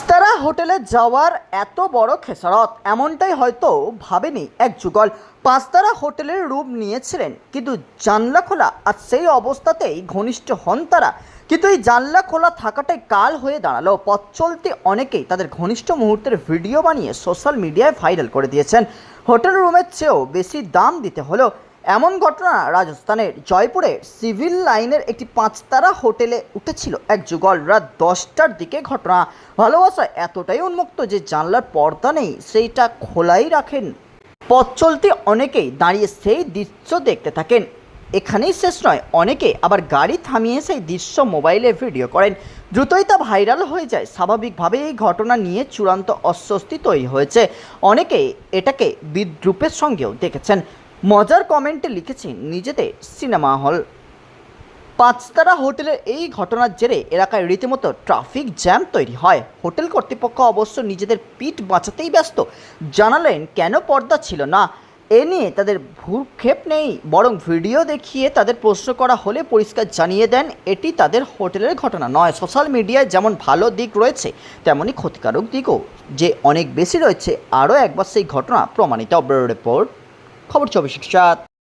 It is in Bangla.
পাঁচতারা হোটেলে যাওয়ার এত বড় খেসারত, এমনটাই হয়তো ভাবেনি এক যুগল। পাঁচতারা হোটেলের রূপ নিয়েছিলেন, কিন্তু জানলা খোলা আর সেই অবস্থাতেই ঘনিষ্ঠ হন তারা। কিন্তু এই জানলা খোলা থাকাটাই কাল হয়ে দাঁড়াল। পথ চলতে অনেকেই তাদের ঘনিষ্ঠ মুহূর্তের ভিডিও বানিয়ে সোশ্যাল মিডিয়ায় ভাইরাল করে দিয়েছেন। হোটেল রুমের চেয়েও বেশি দাম দিতে হলো এমন ঘটনা রাজস্থানের জয়পুরে সিভিল লাইনের একটি পাঁচতারা হোটেলে উঠেছিল এক যুগল রাত দশটার দিকে ঘটনা। ভালোবাসা এতটাই উন্মুক্ত যে জানলার পর্দা নেই, সেইটা খোলাই রাখেন। পথ চলতে অনেকেই দাঁড়িয়ে সেই দৃশ্য দেখতে থাকেন। এখানেই শেষ নয় অনেকে আবার গাড়ি থামিয়ে সেই দৃশ্য মোবাইলে ভিডিও করেন। দ্রুতই তা ভাইরাল হয়ে যায়। স্বাভাবিকভাবে এই ঘটনা নিয়ে চূড়ান্ত অস্বস্তি তৈরি হয়েছে। অনেকে এটাকে বিদ্রুপের সঙ্গেও দেখেছেন। মজার কমেন্টে লিখেছেন নিজেদের সিনেমা হল। পাঁচতারা হোটেলের এই ঘটনার জেরে এলাকায় রীতিমতো ট্রাফিক জ্যাম তৈরি হয়। হোটেল কর্তৃপক্ষ অবশ্য নিজেদের পিঠ বাঁচাতেই ব্যস্ত। জানালেন, কেন পর্দা ছিল না? এ নিয়ে তাদের ভূক্ষেপ নেই, বরং ভিডিও দেখিয়ে তাদের প্রশ্ন করা হলে পরিষ্কার জানিয়ে দেন, এটি তাদের হোটেলের ঘটনা নয়। সোশ্যাল মিডিয়ায় যেমন ভালো দিক রয়েছে, তেমনই ক্ষতিকারক দিকও। যে অনেক বেশি রয়েছে, আরও একবার সেই ঘটনা প্রমাণিত। রিপোর্ট। খবর চব্বিশ সাত।